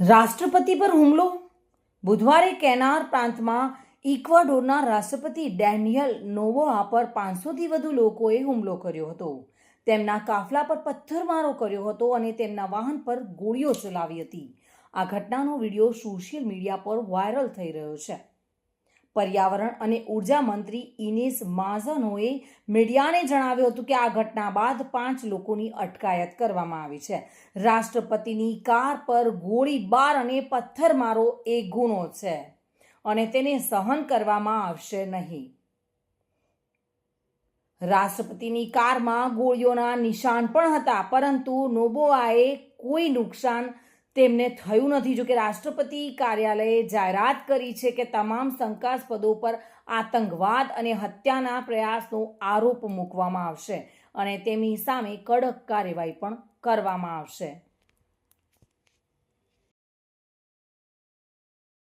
રાષ્ટ્રપતિ પર હુમલો? બુધવારે કેનાર પ્રાંતમાં ઇક્વાડોરના રાષ્ટ્રપતિ ડેનિયલ નોવોઆ પર પાંચસોથી વધુ લોકોએ હુમલો કર્યો હતો. તેમના કાફલા પર પથ્થરમારો કર્યો હતો અને તેમના વાહન પર ગોળીઓ ચલાવી હતી. આ ઘટનાનો વીડિયો સોશિયલ મીડિયા પર વાયરલ થઈ રહ્યો છે. પર્યાવરણ અને ઊર્જા મંત્રી ઇનેસ માઝનોએ મીડિયાને જણાવ્યું હતું કે આ ઘટના બાદ પાંચ લોકોની અટકાયત કરવામાં આવી છે. રાષ્ટ્રપતિની કાર પર ગોળીબાર અને પથ્થરમારો એ ગુનો છે અને તેને સહન કરવામાં આવશે નહીં. રાષ્ટ્રપતિની કારમાં ગોળીઓના નિશાન પણ હતા, પરંતુ નોબોઆએ કોઈ નુકસાન તેમને થયું નથી. જોકે રાષ્ટ્રપતિ કાર્યાલયે જાહેરાત કરી છે કે તમામ શંકાસ્પદો પર આતંકવાદ અને હત્યાના પ્રયાસનો આરોપ મૂકવામાં આવશે અને તેમની સામે કડક કાર્યવાહી પણ કરવામાં આવશે.